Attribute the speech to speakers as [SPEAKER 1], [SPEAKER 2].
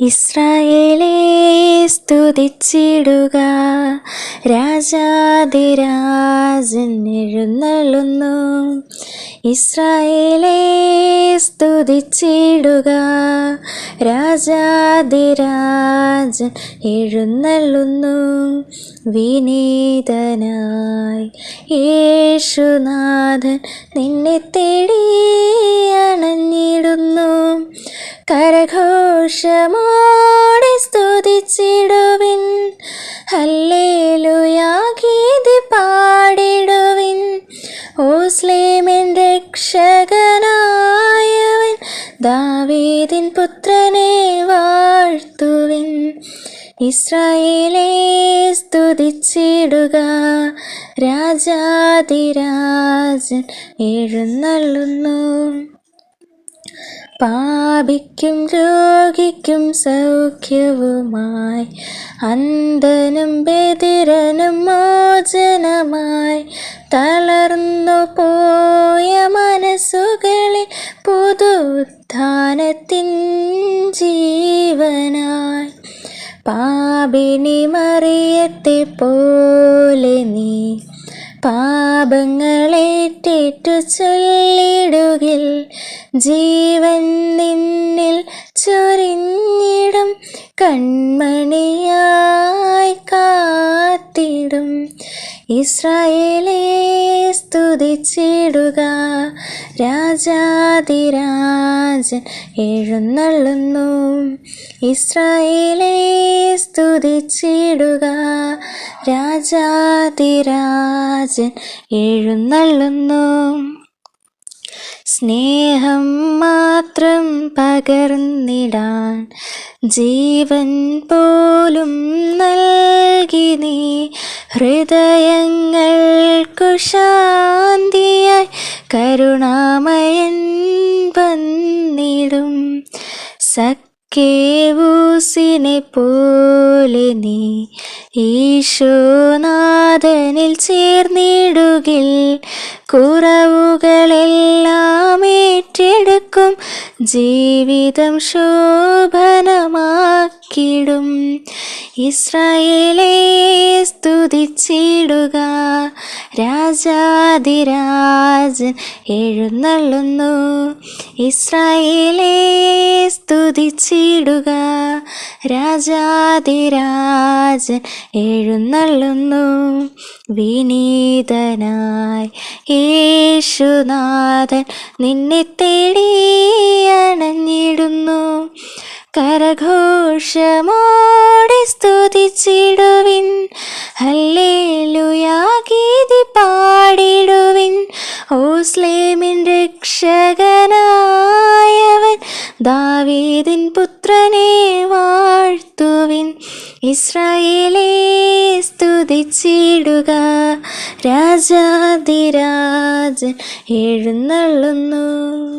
[SPEAKER 1] ഇസ്രായേലേ സ്തുതിച്ചിടുക. രാജാതിരാജൻ എഴുന്നള്ളുന്നു. ഇസ്രായേലേ സ്തുതിച്ചിടുക. രാജാതിരാജൻ എഴുന്നള്ളുന്നു. വിനീതനായി യേശുനാഥൻ നിന്നെ തേടി അണഞ്ഞിടുന്നു. കരഘോഷമോടെ സ്തുതിച്ചിടുവിൻ. ഹല്ലേലുയാഗീതി പാടിടുവിൻ. ഓസ്ലേമിൻ രക്ഷകനായവൻ ദാവീദിൻ പുത്രനെ വാഴ്ത്തുവിൻ. ഇസ്രായേലേ സ്തുതിച്ചിടുക. രാജാതിരാജൻ എഴുന്നള്ളുന്നു. പാപിക്കും രോഗിക്കും സൗഖ്യവുമായി അന്ധനും ബദിരനും മോചനമായി തളർന്നു പോയ മനസ്സുകളിൽ പുതുത്ഥാനത്തിൻ ജീവനായി. പാപിനി മറിയത്തെ പോലെ നീ പാപങ്ങളേറ്റേറ്റു ചൊല്ലിടുകിൽ ജീവൻ നിന്നിൽ ചൊരിഞ്ഞിടും കൺമണിയായി കാത്തിടും. ഇസ്രായേലേ സ്തുതിച്ചിടുക. രാജാതിരാജൻ എഴുന്നള്ളുന്നു. ഇസ്രായേലെ സ്തുതിച്ചിടുക. രാജാതിരാജൻ എഴുന്നള്ളുന്നു. സ്നേഹം മാത്രം പകർന്നിടാൻ ജീവൻ പോലും നൽകി നീ. ഹൃദയങ്ങൾക്കു ശാന്തിയായി കരുണാമയൻ വന്നിടും. സക്കേവൂസിനെ പോലെ നീ ഈശോനാഥനിൽ ചേർന്നിടുകിൽ കുറവുകളെല്ലാം ഏറ്റെടുക്കും. ജീവിതം ശോഭനമാക്കിടും. ഇസ്രായേലേ സ്തുതിച്ചിടുക. രാജാതിരാജൻ എഴുന്നള്ളുന്നു. ഇസ്രായേലേ സ്തുതിച്ചിടുക. രാജാതിരാജൻ എഴുന്നള്ളുന്നു. വിനീതനായി യേശുനാഥൻ നിന്നെ തേടി അണഞ്ഞിടുന്നു. കരഘോഷമോടെ സ്തുതിച്ചിടുവിൻ. ഹല്ലേലുയാ ഗീതി പാടിടുവിൻ. ഓസ്ലേമിൻ രക്ഷകനായവൻ ദാവീദിൻ പുത്രനെ വാഴ്ത്തുവിൻ. ഇസ്രായേലേ സ്തുതിച്ചിടുക. രാജാതിരാജൻ എഴുന്നള്ളുന്നു.